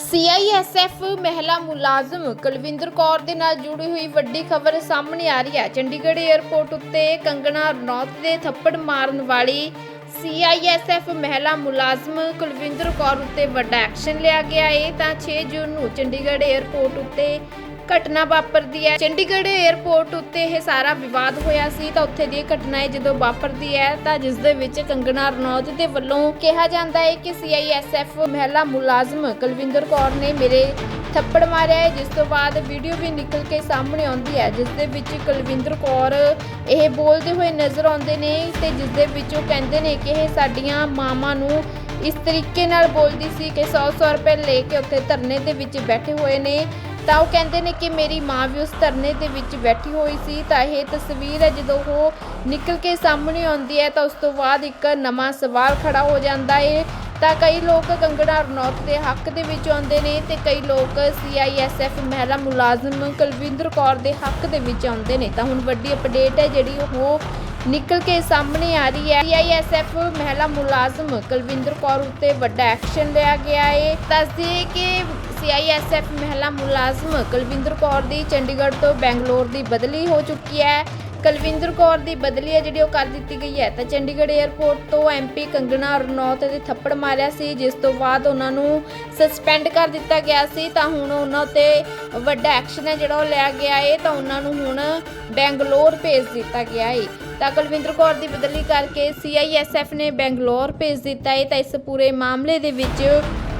CISF ਮਹਿਲਾ ਮੁਲਾਜ਼ਮ ਕੁਲਵਿੰਦਰ ਕੌਰ ਦੇ ਨਾਲ ਜੁੜੀ ਹੋਈ ਵੱਡੀ ਖਬਰ ਸਾਹਮਣੇ ਆ ਰਹੀ ਹੈ। ਚੰਡੀਗੜ੍ਹ 에ਅਰਪੋਰਟ ਉੱਤੇ ਕੰਗਣਾ ਰਣੌਤ ਦੇ ਥੱਪੜ ਮਾਰਨ ਵਾਲੀ ਸੀਆਈਐਸਐਫ ਮਹਿਲਾ ਮੁਲਾਜ਼ਮ ਕੁਲਵਿੰਦਰ ਕੌਰ ਉੱਤੇ ਵੱਡਾ ਐਕਸ਼ਨ ਲਿਆ ਗਿਆ। ਹੈ ਤਾਂ 6 ਜੂਨ ਨੂੰ ਚੰਡੀਗੜ੍ਹ 에ਅਰਪੋਰਟ ਉੱਤੇ ਘਟਨਾ ਵਾਪਰਦੀ ਹੈ। ਚੰਡੀਗੜ੍ਹ 에ਅਰਪੋਰਟ ਉੱਤੇ ਇਹ ਸਾਰਾ ਵਿਵਾਦ ਹੋਇਆ ਸੀ ਤਾਂ ਉੱਥੇ ਦੀ ਇਹ ਘਟਨਾ ਹੈ ਜਦੋਂ ਵਾਪਰਦੀ ਹੈ ਤਾਂ ਜਿਸ ਦੇ ਵਿੱਚ ਕੰਗਣਾ ਰਣੌਤ ਦੇ ਵੱਲੋਂ ਕਿਹਾ ਜਾਂਦਾ ਹੈ ਕਿ ਸੀਆਈਐਸਐਫ ਮਹਿਲਾ ਮੁਲਾਜ਼ਮ ਕੁਲਵਿੰਦਰ ਕੌਰ ਨੇ ਮੇਰੇ ਥੱਪੜ ਮਾਰਿਆ ਹੈ। ਜਿਸ ਤੋਂ ਬਾਅਦ ਵੀਡੀਓ ਵੀ ਨਿਕਲ ਕੇ ਸਾਹਮਣੇ ਆਉਂਦੀ ਹੈ। ਜਿਸ ਦੇ ਵਿੱਚ ਕੁਲਵਿੰਦਰ ਕੌਰ ਇਹ ਬੋਲਦੇ ਹੋਏ ਨਜ਼ਰ ਆਉਂਦੇ ਨੇ ਤੇ ਜਿਸ ਦੇ ਵਿੱਚ ਉਹ ਕਹਿੰਦੇ ਨੇ ਕਿ ਇਹ ਸਾਡੀਆਂ ਮਾਵਾਂ ਨੂੰ ਇਸ ਤਰੀਕੇ ਨਾਲ ਬੋਲਦੀ ਸੀ ਕਿ 100-100 ਰੁਪਏ ਲੈ ਕੇ ਉੱਥੇ ਧਰਨੇ ਦੇ ਵਿੱਚ ਬੈਠੇ ਹੋਏ ਨੇ। ਤਾਂ ਉਹ ਕਹਿੰਦੇ ਨੇ ਕਿ ਮੇਰੀ ਮਾਂ ਵੀ ਉਸ ਧਰਨੇ ਦੇ ਵਿੱਚ ਬੈਠੀ ਹੋਈ ਸੀ, ਤਾਂ ਇਹ ਤਸਵੀਰ ਹੈ ਜਦੋਂ ਉਹ ਨਿਕਲ ਕੇ ਸਾਹਮਣੇ ਆਉਂਦੀ ਹੈ ਤਾਂ ਉਸ ਤੋਂ ਬਾਅਦ ਇੱਕ ਨਵਾਂ ਸਵਾਲ ਖੜਾ ਹੋ ਜਾਂਦਾ ਹੈ। ਤਾਂ ਕਈ ਲੋਕ ਕੰਗੜਾ ਰਣੌਤ ਦੇ ਹੱਕ ਦੇ ਵਿੱਚ ਆਉਂਦੇ ਨੇ ਤੇ ਕਈ ਲੋਕ ਸੀਆਈਐਸਐਫ ਮਹਿਲਾ ਮੁਲਾਜ਼ਮ ਕੁਲਵਿੰਦਰ ਕੌਰ ਦੇ ਹੱਕ ਦੇ ਵਿੱਚ ਆਉਂਦੇ ਨੇ। ਤਾਂ ਹੁਣ ਵੱਡੀ ਅਪਡੇਟ ਹੈ ਜਿਹੜੀ ਉਹ ਨਿਕਲ ਕੇ ਸਾਹਮਣੇ ਆ ਰਹੀ ਹੈ। ਸੀਆਈਐਸਐਫ ਮਹਿਲਾ ਮੁਲਾਜ਼ਮ ਕੁਲਵਿੰਦਰ ਕੌਰ ਉੱਤੇ ਵੱਡਾ ਐਕਸ਼ਨ ਲਿਆ ਗਿਆ ਹੈ। ਦੱਸਦੇ ਕਿ ਸੀਆਈਐਸਐਫ ਮਹਿਲਾ ਮੁਲਾਜ਼ਮ ਕੁਲਵਿੰਦਰ ਕੌਰ ਦੀ ਚੰਡੀਗੜ੍ਹ ਤੋਂ ਬੈਂਗਲੌਰ ਦੀ ਬਦਲੀ ਹੋ ਚੁੱਕੀ ਹੈ। ਕੁਲਵਿੰਦਰ ਕੌਰ ਦੀ ਬਦਲੀ ਹੈ ਜਿਹੜੀ ਉਹ ਕਰ ਦਿੱਤੀ ਗਈ ਹੈ। ਤਾਂ ਚੰਡੀਗੜ੍ਹ 에ਅਰਪੋਰਟ ਤੋਂ ਐਮਪੀ ਕੰਗਣਾ ਰਣੌਤ ਦੇ ਥੱਪੜ ਮਾਰਿਆ ਸੀ, ਜਿਸ ਤੋਂ ਬਾਅਦ ਉਹਨਾਂ ਨੂੰ ਸਸਪੈਂਡ ਕਰ ਦਿੱਤਾ ਗਿਆ ਸੀ। ਤਾਂ ਹੁਣ ਉਹਨਾਂ 'ਤੇ ਵੱਡਾ ਐਕਸ਼ਨ ਹੈ ਜਿਹੜਾ ਉਹ ਲਿਆ ਗਿਆ ਹੈ ਤਾਂ ਉਹਨਾਂ ਨੂੰ ਹੁਣ ਬੈਂਗਲੌਰ ਭੇਜ ਦਿੱਤਾ ਗਿਆ ਹੈ ਤਾਂ ਕੁਲਵਿੰਦਰ ਕੌਰ ਦੀ ਬਦਲੀ ਕਰਕੇ ਸੀਆਈਐਸਐਫ ਨੇ ਬੈਂਗਲੌਰ ਭੇਜ ਦਿੱਤਾ ਹੈ ਤਾਂ ਇਸ ਪੂਰੇ ਮਾਮਲੇ ਦੇ ਵਿੱਚ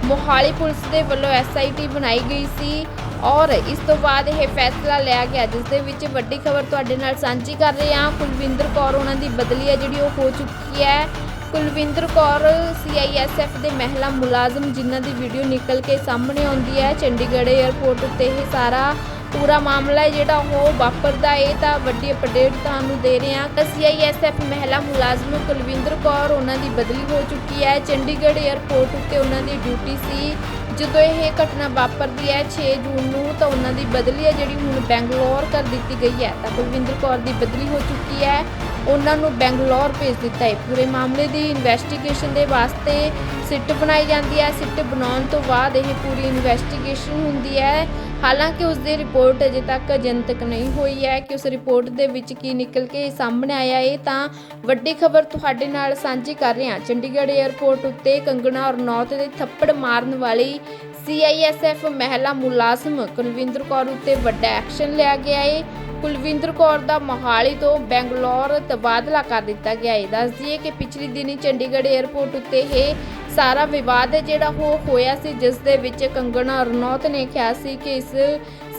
ਮੋਹਾਲੀ ਪੁਲਿਸ ਦੇ ਵੱਲੋਂ ਐਸਆਈਟੀ ਬਣਾਈ ਗਈ ਸੀ ਔਰ ਇਸ ਤੋਂ ਬਾਅਦ ਇਹ ਫੈਸਲਾ ਲਿਆ ਗਿਆ, ਜਿਸ ਦੇ ਵਿੱਚ ਵੱਡੀ ਖਬਰ ਤੁਹਾਡੇ ਨਾਲ ਸਾਂਝੀ ਕਰ ਰਹੇ ਹਾਂ। ਕੁਲਵਿੰਦਰ ਕੌਰ ਉਹਨਾਂ ਦੀ ਬਦਲੀ ਹੈ, ਜਿਹੜੀ ਉਹ ਹੋ ਚੁੱਕੀ ਹੈ। ਕੁਲਵਿੰਦਰ ਕੌਰ ਸੀਆਈਐਸਐਫ ਦੇ ਮਹਿਲਾ ਮੁਲਾਜ਼ਮ ਜਿਨ੍ਹਾਂ ਦੀ ਵੀਡੀਓ ਨਿਕਲ ਕੇ ਸਾਹਮਣੇ ਆਉਂਦੀ ਹੈ। ਚੰਡੀਗੜ੍ਹ 에ਅਰਪੋਰਟ ਉੱਤੇ ਇਹ ਸਾਰਾ ਪੂਰਾ ਮਾਮਲਾ ਹੈ ਜਿਹੜਾ ਉਹ ਵਾਪਰਦਾ ਹੈ। ਤਾਂ ਵੱਡੀ ਅਪਡੇਟ ਤੁਹਾਨੂੰ ਦੇ ਰਹੇ ਹਾਂ। ਤਾਂ ਸੀਆਈਐਸਐਫ ਮਹਿਲਾ ਮੁਲਾਜ਼ਮ ਕੁਲਵਿੰਦਰ ਕੌਰ ਉਹਨਾਂ ਦੀ ਬਦਲੀ ਹੋ ਚੁੱਕੀ ਹੈ। ਚੰਡੀਗੜ੍ਹ 에ਅਰਪੋਰਟ ਉੱਤੇ ਉਹਨਾਂ ਦੀ ਡਿਊਟੀ ਸੀ। ਜਦੋਂ ਇਹ ਘਟਨਾ ਵਾਪਰਦੀ ਹੈ 6 ਜੂਨ ਨੂੰ ਤਾਂ ਉਹਨਾਂ ਦੀ ਬਦਲੀ ਹੈ, ਜਿਹੜੀ ਹੁਣ ਬੈਂਗਲੌਰ ਕਰ ਦਿੱਤੀ ਗਈ ਹੈ। ਤਾਂ ਕੁਲਵਿੰਦਰ ਕੌਰ ਦੀ ਬਦਲੀ ਹੋ ਚੁੱਕੀ ਹੈ। ਉਹਨਾਂ ਨੂੰ ਬੈਂਗਲੌਰ ਭੇਜ ਦਿੱਤਾ ਹੈ। ਪੂਰੇ ਮਾਮਲੇ ਦੀ ਇਨਵੈਸਟੀਗੇਸ਼ਨ ਦੇ ਵਾਸਤੇ ਸਿੱਟ ਬਣਾਈ ਜਾਂਦੀ ਹੈ। ਸਿੱਟ ਬਣਾਉਣ ਤੋਂ ਬਾਅਦ ਇਹ ਪੂਰੀ ਇਨਵੈਸਟੀਗੇਸ਼ਨ ਹੁੰਦੀ ਹੈ। ਹਾਲਾਂਕਿ ਉਸ ਦੀ ਰਿਪੋਰਟ ਅਜੇ ਤੱਕ ਜਨਤਕ ਨਹੀਂ ਹੋਈ ਹੈ ਕਿ ਉਸ ਰਿਪੋਰਟ ਦੇ ਵਿੱਚ ਕੀ ਨਿਕਲ ਕੇ ਸਾਹਮਣੇ ਆਇਆ। ਹੈ ਤਾਂ ਵੱਡੀ ਖਬਰ ਤੁਹਾਡੇ ਨਾਲ ਸਾਂਝੀ ਕਰ ਰਹੇ ਹਾਂ। ਚੰਡੀਗੜ੍ਹ 에ਅਰਪੋਰਟ ਉੱਤੇ ਕੰਗਣਾ ਰਣੌਤ ਦੇ ਥੱਪੜ ਮਾਰਨ ਵਾਲੀ ਸੀਆਈਐਸਐਫ ਮਹਿਲਾ ਮੁਲਾਜ਼ਮ ਕੁਲਵਿੰਦਰ ਕੌਰ ਉੱਤੇ ਵੱਡਾ ਐਕਸ਼ਨ ਲਿਆ ਗਿਆ ਹੈ। ਕੁਲਵਿੰਦਰ ਕੌਰ ਦਾ ਮੋਹਾਲੀ ਤੋਂ ਬੈਂਗਲੌਰ ਤਬਾਦਲਾ ਕਰ ਦਿੱਤਾ ਗਿਆ। ਹੈ ਦੱਸ ਦਈਏ ਕਿ ਪਿਛਲੀ ਦਿਨੀ ਚੰਡੀਗੜ੍ਹ 에ਅਰਪੋਰਟ ਉੱਤੇ ਇਹ ਸਾਰਾ ਵਿਵਾਦ ਜਿਹੜਾ ਉਹ ਹੋਇਆ ਸੀ, ਜਿਸ ਦੇ ਵਿੱਚ ਕੰਗਣਾ ਰਣੌਤ ਨੇ ਕਿਹਾ ਸੀ ਕਿ ਇਸ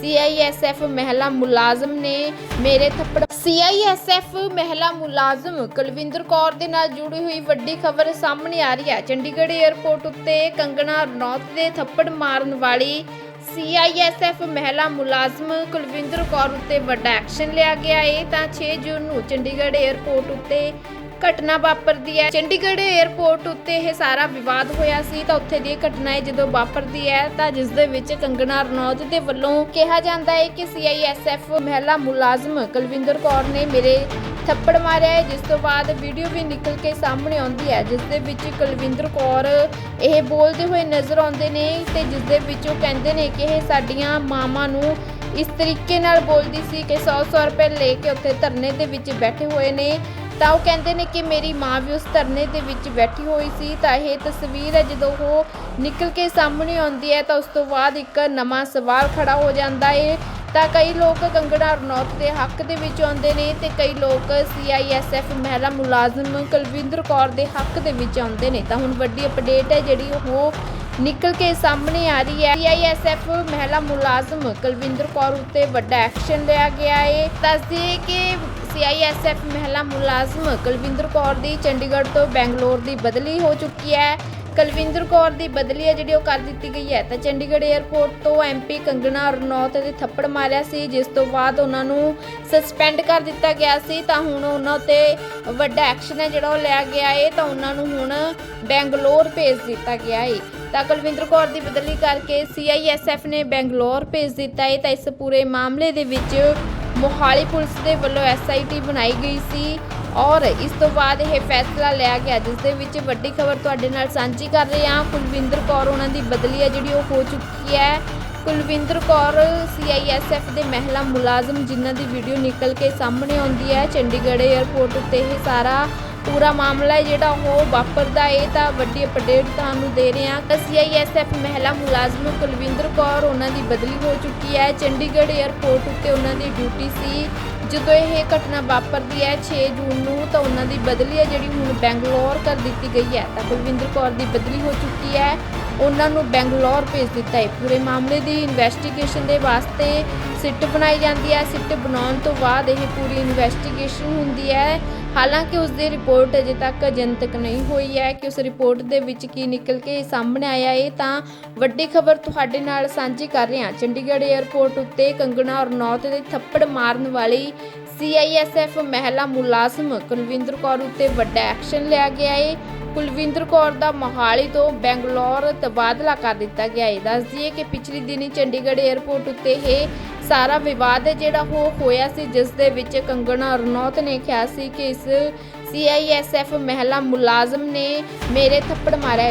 ਸੀਆਈਐਸਐਫ ਮਹਿਲਾ ਮੁਲਾਜ਼ਮ ਨੇ ਮੇਰੇ ਥੱਪੜ ਸੀਆਈਐਸਐਫ ਮਹਿਲਾ ਮੁਲਾਜ਼ਮ ਕੁਲਵਿੰਦਰ ਕੌਰ ਦੇ ਨਾਲ ਜੁੜੀ ਹੋਈ ਵੱਡੀ ਖਬਰ ਸਾਹਮਣੇ ਆ ਰਹੀ ਹੈ। ਚੰਡੀਗੜ੍ਹ 에ਅਰਪੋਰਟ ਉੱਤੇ ਕੰਗਣਾ ਰਣੌਤ ਦੇ ਥੱਪੜ ਮਾਰਨ ਵਾਲੀ ਸੀਆਈਐਸਐਫ ਮਹਿਲਾ ਮੁਲਾਜ਼ਮ ਕੁਲਵਿੰਦਰ ਕੌਰ ਉੱਤੇ ਵੱਡਾ ਐਕਸ਼ਨ ਲਿਆ ਗਿਆ ਹੈ ਤਾਂ 6 ਜੂਨ ਨੂੰ ਚੰਡੀਗੜ੍ਹ 에ਅਰਪੋਰਟ ਉੱਤੇ ਘਟਨਾ ਵਾਪਰਦੀ ਹੈ। ਚੰਡੀਗੜ੍ਹ 에ਅਰਪੋਰਟ ਉੱਤੇ ਇਹ ਸਾਰਾ ਵਿਵਾਦ ਹੋਇਆ ਸੀ ਤਾਂ ਉੱਥੇ ਦੀ ਇਹ ਘਟਨਾ ਹੈ ਜਦੋਂ ਵਾਪਰਦੀ ਹੈ ਤਾਂ ਜਿਸ ਦੇ ਵਿੱਚ ਕੰਗਣਾ ਰਣੌਤ ਦੇ ਵੱਲੋਂ ਕਿਹਾ ਜਾਂਦਾ ਹੈ ਕਿ ਸੀਆਈਐਸਐਫ ਮਹਿਲਾ ਮੁਲਾਜ਼ਮ ਕੁਲਵਿੰਦਰ ਕੌਰ ਨੇ ਮੇਰੇ ਥੱਪੜ ਮਾਰਿਆ ਹੈ। ਜਿਸ ਤੋਂ ਬਾਅਦ ਵੀਡੀਓ ਵੀ ਨਿਕਲ ਕੇ ਸਾਹਮਣੇ ਆਉਂਦੀ ਹੈ। ਜਿਸ ਦੇ ਵਿੱਚ ਕੁਲਵਿੰਦਰ ਕੌਰ ਇਹ ਬੋਲਦੇ ਹੋਏ ਨਜ਼ਰ ਆਉਂਦੇ ਨੇ ਤੇ ਜਿਸ ਦੇ ਵਿੱਚ ਉਹ ਕਹਿੰਦੇ ਨੇ ਕਿ ਇਹ ਸਾਡੀਆਂ ਮਾਵਾਂ ਨੂੰ ਇਸ ਤਰੀਕੇ ਨਾਲ ਬੋਲਦੀ ਸੀ ਕਿ 100-100 ਰੁਪਏ ਲੈ ਕੇ ਉੱਥੇ ਧਰਨੇ ਦੇ ਵਿੱਚ ਬੈਠੇ ਹੋਏ ਨੇ। ਤਾਂ ਉਹ ਕਹਿੰਦੇ ਨੇ ਕਿ ਮੇਰੀ ਮਾਂ ਵੀ ਉਸ ਧਰਨੇ ਦੇ ਵਿੱਚ ਬੈਠੀ ਹੋਈ ਸੀ। ਤਾਂ ਇਹ ਤਸਵੀਰ ਹੈ, ਜਦੋਂ ਉਹ ਨਿਕਲ ਕੇ ਸਾਹਮਣੇ ਆਉਂਦੀ ਹੈ, ਤਾਂ ਉਸ ਤੋਂ ਬਾਅਦ ਇੱਕ ਨਵਾਂ ਸਵਾਲ ਖੜਾ ਹੋ ਜਾਂਦਾ ਹੈ। ਤਾਂ ਕਈ ਲੋਕ ਕੰਗੜਾ ਰਣੌਤ ਦੇ ਹੱਕ ਦੇ ਵਿੱਚ ਆਉਂਦੇ ਨੇ ਤੇ ਕਈ ਲੋਕ ਸੀਆਈਐਸਐਫ ਮਹਿਲਾ ਮੁਲਾਜ਼ਮ ਕੁਲਵਿੰਦਰ ਕੌਰ ਦੇ ਹੱਕ ਦੇ ਵਿੱਚ ਆਉਂਦੇ ਨੇ। ਤਾਂ ਹੁਣ ਵੱਡੀ ਅਪਡੇਟ ਹੈ, ਜਿਹੜੀ ਉਹ ਨਿਕਲ ਕੇ ਸਾਹਮਣੇ ਆ ਰਹੀ ਹੈ। ਸੀਆਈਐਸਐਫ ਮਹਿਲਾ ਮੁਲਾਜ਼ਮ ਕੁਲਵਿੰਦਰ ਕੌਰ ਉੱਤੇ ਵੱਡਾ ਐਕਸ਼ਨ ਲਿਆ ਗਿਆ ਹੈ। ਦੱਸਦੀ ਕਿ ਸੀਆਈਐਸਐਫ ਮਹਿਲਾ ਮੁਲਾਜ਼ਮ ਕੁਲਵਿੰਦਰ ਕੌਰ ਦੀ ਚੰਡੀਗੜ੍ਹ ਤੋਂ ਬੈਂਗਲੌਰ ਦੀ ਬਦਲੀ ਹੋ ਚੁੱਕੀ ਹੈ। ਕੁਲਵਿੰਦਰ ਕੌਰ ਦੀ ਬਦਲੀ ਹੈ ਜਿਹੜੀ ਉਹ ਕਰ ਦਿੱਤੀ ਗਈ ਹੈ। ਤਾਂ ਚੰਡੀਗੜ੍ਹ 에ਅਰਪੋਰਟ ਤੋਂ ਐਮਪੀ ਕੰਗਣਾ ਰਣੌਤ ਦੇ ਥੱਪੜ ਮਾਰਿਆ ਸੀ, ਜਿਸ ਤੋਂ ਬਾਅਦ ਉਹਨਾਂ ਨੂੰ ਸਸਪੈਂਡ ਕਰ ਦਿੱਤਾ ਗਿਆ ਸੀ। ਤਾਂ ਹੁਣ ਉਹਨਾਂ 'ਤੇ ਵੱਡਾ ਐਕਸ਼ਨ ਹੈ ਜਿਹੜਾ ਉਹ ਲਿਆ ਗਿਆ ਹੈ ਤਾਂ ਉਹਨਾਂ ਨੂੰ ਹੁਣ ਬੈਂਗਲੌਰ ਭੇਜ ਦਿੱਤਾ ਗਿਆ ਹੈ ਤਾਂ ਕੁਲਵਿੰਦਰ ਕੌਰ ਦੀ ਬਦਲੀ ਕਰਕੇ ਸੀਆਈਐਸਐਫ ਨੇ ਬੈਂਗਲੌਰ ਭੇਜ ਦਿੱਤਾ ਹੈ ਤਾਂ ਇਸ ਪੂਰੇ ਮਾਮਲੇ ਦੇ ਵਿੱਚ ਮੋਹਾਲੀ ਪੁਲਿਸ ਦੇ ਵੱਲੋਂ ਐਸਆਈਟੀ ਬਣਾਈ ਗਈ ਸੀ ਔਰ ਇਸ ਤੋਂ ਬਾਅਦ ਇਹ ਫੈਸਲਾ ਲਿਆ ਗਿਆ, ਜਿਸ ਦੇ ਵਿੱਚ ਵੱਡੀ ਖਬਰ ਤੁਹਾਡੇ ਨਾਲ ਸਾਂਝੀ ਕਰ ਰਹੇ ਹਾਂ। ਕੁਲਵਿੰਦਰ ਕੌਰ ਉਹਨਾਂ ਦੀ ਬਦਲੀ ਹੈ, ਜਿਹੜੀ ਉਹ ਹੋ ਚੁੱਕੀ ਹੈ। ਕੁਲਵਿੰਦਰ ਕੌਰ ਸੀਆਈਐਸਐਫ ਦੇ ਮਹਿਲਾ ਮੁਲਾਜ਼ਮ, ਜਿਨ੍ਹਾਂ ਦੀ ਵੀਡੀਓ ਨਿਕਲ ਕੇ ਸਾਹਮਣੇ ਆਉਂਦੀ ਹੈ। ਚੰਡੀਗੜ੍ਹ 에ਅਰਪੋਰਟ ਉੱਤੇ ਇਹ ਸਾਰਾ ਪੂਰਾ ਮਾਮਲਾ ਹੈ ਜਿਹੜਾ ਉਹ ਵਾਪਰਦਾ ਹੈ ਤਾਂ ਵੱਡੀ ਅਪਡੇਟ ਤੁਹਾਨੂੰ ਦੇ ਰਹੇ ਹਾਂ। ਤਾਂ ਸੀਆਈਐਸਐਫ ਮਹਿਲਾ ਮੁਲਾਜ਼ਮ ਕੁਲਵਿੰਦਰ ਕੌਰ, ਉਹਨਾਂ ਦੀ ਬਦਲੀ ਹੋ ਚੁੱਕੀ ਹੈ। ਚੰਡੀਗੜ੍ਹ 에ਅਰਪੋਰਟ ਉੱਤੇ ਉਹਨਾਂ ਦੀ ਡਿਊਟੀ ਸੀ। ਜਦੋਂ ਇਹ ਘਟਨਾ ਵਾਪਰਦੀ ਹੈ 6 ਜੂਨ ਨੂੰ, ਤਾਂ ਉਹਨਾਂ ਦੀ ਬਦਲੀ ਹੈ, ਜਿਹੜੀ ਹੁਣ ਬੈਂਗਲੌਰ ਕਰ ਦਿੱਤੀ ਗਈ ਹੈ। ਤਾਂ ਕੁਲਵਿੰਦਰ ਕੌਰ ਦੀ ਬਦਲੀ ਹੋ ਚੁੱਕੀ ਹੈ। ਉਹਨਾਂ ਨੂੰ ਬੈਂਗਲੌਰ ਭੇਜ ਦਿੱਤਾ ਹੈ। ਪੂਰੇ ਮਾਮਲੇ ਦੀ ਇਨਵੈਸਟੀਗੇਸ਼ਨ ਦੇ ਵਾਸਤੇ ਸਿੱਟ ਬਣਾਈ ਜਾਂਦੀ ਹੈ। ਸਿੱਟ ਬਣਾਉਣ ਤੋਂ ਬਾਅਦ ਇਹ ਪੂਰੀ ਇਨਵੈਸਟੀਗੇਸ਼ਨ ਹੁੰਦੀ ਹੈ। ਹਾਲਾਂਕਿ ਉਸ ਦੀ ਰਿਪੋਰਟ ਅਜੇ ਤੱਕ ਜਨਤਕ ਨਹੀਂ ਹੋਈ ਹੈ ਕਿ ਉਸ ਰਿਪੋਰਟ ਦੇ ਵਿੱਚ ਕੀ ਨਿਕਲ ਕੇ ਸਾਹਮਣੇ ਆਇਆ। ਹੈ ਤਾਂ ਵੱਡੀ ਖਬਰ ਤੁਹਾਡੇ ਨਾਲ ਸਾਂਝੀ ਕਰ ਰਹੇ ਹਾਂ। ਚੰਡੀਗੜ੍ਹ 에ਅਰਪੋਰਟ ਉੱਤੇ ਕੰਗਣਾ ਰਣੌਤ ਦੇ ਥੱਪੜ ਮਾਰਨ ਵਾਲੀ ਸੀਆਈਐਸਐਫ ਮਹਿਲਾ ਮੁਲਾਜ਼ਮ ਕੁਲਵਿੰਦਰ ਕੌਰ ਉੱਤੇ ਵੱਡਾ ਐਕਸ਼ਨ ਲਿਆ ਗਿਆ ਹੈ। ਕੁਲਵਿੰਦਰ ਕੌਰ ਦਾ ਮੋਹਾਲੀ ਤੋਂ ਬੈਂਗਲੌਰ ਤਬਾਦਲਾ ਕਰ ਦਿੱਤਾ ਗਿਆ ਹੈ। ਦੱਸ ਦਈਏ ਕਿ ਪਿਛਲੀ ਦਿਨੀ ਚੰਡੀਗੜ੍ਹ 에ਅਰਪੋਰਟ ਉੱਤੇ ਇਹ ਸਾਰਾ ਵਿਵਾਦ ਹੈ ਜਿਹੜਾ ਉਹ ਹੋਇਆ ਸੀ, ਜਿਸ ਦੇ ਵਿੱਚ ਕੰਗਣਾ ਰਣੌਤ ਨੇ ਕਿਹਾ ਸੀ ਕਿ ਇਸ ਸੀਆਈਐਸਐਫ ਮਹਿਲਾ ਮੁਲਾਜ਼ਮ ਨੇ ਮੇਰੇ ਥੱਪੜ ਮਾਰਿਆ ਹੈ।